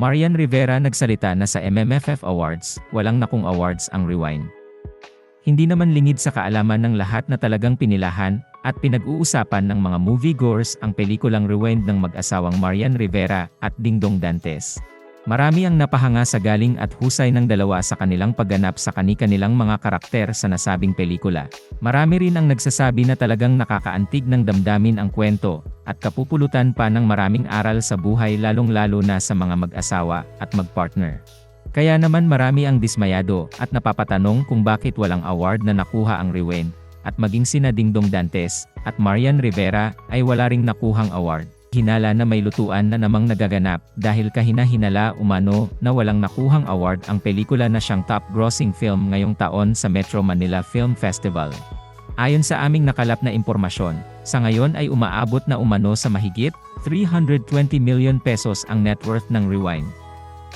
Marian Rivera nagsalita na sa MMFF Awards, walang nakung awards ang Rewind. Hindi naman lingid sa kaalaman ng lahat na talagang pinilahan at pinag-uusapan ng mga moviegoers ang pelikulang Rewind ng mag-asawang Marian Rivera at Dingdong Dantes. Marami ang napahanga sa galing at husay ng dalawa sa kanilang pagganap sa kani-kanilang mga karakter sa nasabing pelikula. Marami rin ang nagsasabi na talagang nakakaantig ng damdamin ang kwento, at kapupulutan pa ng maraming aral sa buhay lalong-lalo na sa mga mag-asawa at mag-partner. Kaya naman marami ang dismayado at napapatanong kung bakit walang award na nakuha ang Rewen, at maging sina Dingdong Dantes at Marian Rivera ay wala ring nakuhang award. Hinala na may lutuan na namang nagaganap dahil kahina-hinala umano na walang nakuhang award ang pelikula na siyang top grossing film ngayong taon sa Metro Manila Film Festival. Ayon sa aming nakalap na impormasyon, sa ngayon ay umaabot na umano sa mahigit 320 million pesos ang net worth ng Rewind.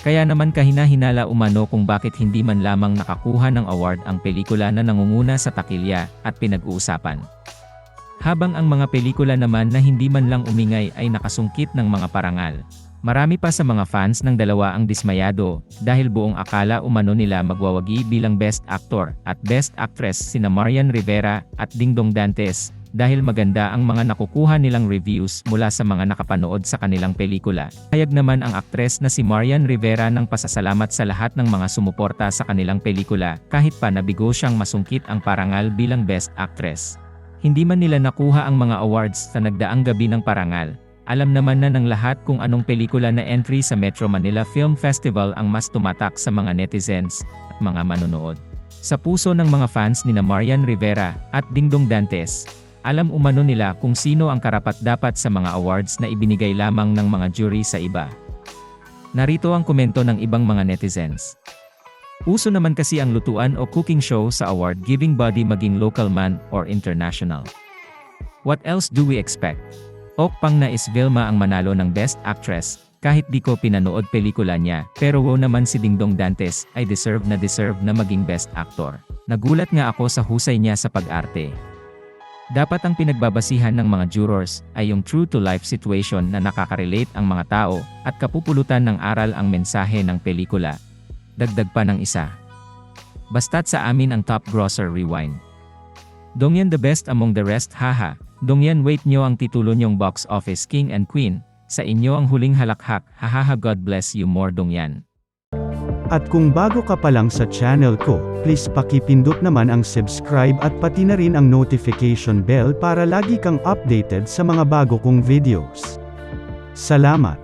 Kaya naman kahina-hinala umano kung bakit hindi man lamang nakakuha ng award ang pelikula na nangunguna sa takilya at pinag-uusapan. Habang ang mga pelikula naman na hindi man lang umingay ay nakasungkit ng mga parangal. Marami pa sa mga fans ng dalawa ang dismayado, dahil buong akala umano nila magwawagi bilang Best Actor at Best Actress sina Marian Rivera at Dingdong Dantes, dahil maganda ang mga nakukuha nilang reviews mula sa mga nakapanood sa kanilang pelikula. Hayag naman ang aktres na si Marian Rivera ng pasasalamat sa lahat ng mga sumuporta sa kanilang pelikula, kahit pa nabigo siyang masungkit ang parangal bilang Best Actress. Hindi man nila nakuha ang mga awards sa nagdaang gabi ng parangal. Alam naman na ng lahat kung anong pelikula na entry sa Metro Manila Film Festival ang mas tumatak sa mga netizens at mga manonood. Sa puso ng mga fans ni na Marian Rivera at Dingdong Dantes, alam umano nila kung sino ang karapat-dapat sa mga awards na ibinigay lamang ng mga jury sa iba. Narito ang komento ng ibang mga netizens. Uso naman kasi ang lutuan o cooking show sa award-giving body maging local man or international. What else do we expect? Ok pang nais Vilma ang manalo ng Best Actress, kahit di ko pinanood pelikula niya, pero wow naman si Dingdong Dantes ay deserve na deserve na maging Best Actor. Nagulat nga ako sa husay niya sa pag-arte. Dapat ang pinagbabasihan ng mga jurors ay yung true-to-life situation na nakaka-relate ang mga tao at kapupulutan ng aral ang mensahe ng pelikula. Dagdag pa ng isa. Basta't sa amin ang top grosser rewind. Dongyan the best among the rest haha. Dongyan wait nyo ang titulo nyong box office king and queen. Sa inyo ang huling halakhak hahaha God bless you more Dongyan. At kung bago ka pa lang sa channel ko, please pakipindot naman ang subscribe at pati na rin ang notification bell para lagi kang updated sa mga bago kong videos. Salamat!